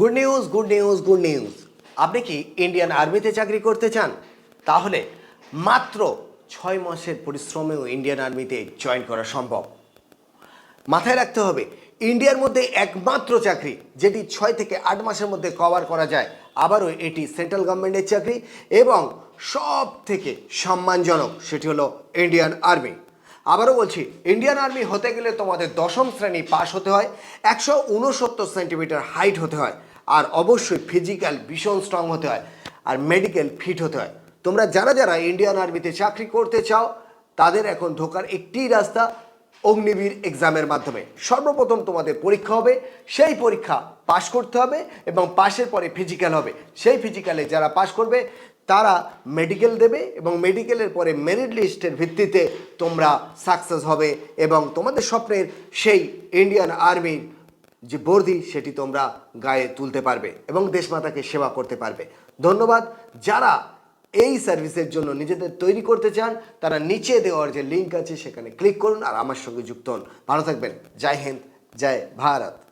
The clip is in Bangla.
Good news good news good news আপনি কি ইন্ডিয়ান আর্মিতে চাকরি করতে চান? তাহলে মাত্র ছয় মাসের পরিশ্রমেও ইন্ডিয়ান আর্মিতে জয়েন করা সম্ভব। মাথায় রাখতে হবে ইন্ডিয়ার মধ্যে একমাত্র চাকরি, যেটি ছয় থেকে আট মাসের মধ্যে কভার করা যায়, আবারও এটি সেন্ট্রাল গভর্নমেন্টের চাকরি এবং সব থেকে সম্মানজনক সেটি হলো ইন্ডিয়ান আর্মি আবারও বলছি ইন্ডিয়ান আর্মি হতে গেলে তোমাদের দশম শ্রেণি পাস হতে হয়, একশো উনসত্তর সেন্টিমিটার হাইট হতে হয়, আর অবশ্যই ফিজিক্যাল ভীষণ স্ট্রং হতে হয়, আর মেডিকেল ফিট হতে হয়। তোমরা যারা যারা ইন্ডিয়ান আর্মিতে চাকরি করতে চাও, তাদের এখন ঢোকার একটিই রাস্তা অগ্নিবীর এক্সামের মাধ্যমে। সর্বপ্রথম তোমাদের পরীক্ষা হবে, সেই পরীক্ষা পাশ করতে হবে এবং পাশের পরে ফিজিক্যাল হবে। সেই ফিজিক্যালে যারা পাশ করবে তারা মেডিকেল দেবে এবং মেডিকেলের পরে মেরিট লিস্টের ভিত্তিতে তোমরা সাকসেস হবে এবং তোমাদের স্বপ্নের সেই ইন্ডিয়ান আর্মির যে বর্দি, সেটি তোমরা গায়ে তুলতে পারবে এবং দেশমাতাকে সেবা করতে পারবে। ধন্যবাদ। যারা এই সার্ভিসের জন্য নিজেদের তৈরি করতে চান, তারা নিচে দেওয়ার যে লিঙ্ক আছে, সেখানে ক্লিক করুন আর আমার সঙ্গে যুক্ত হন। ভালো থাকবেন। জয় হিন্দ, জয় ভারত।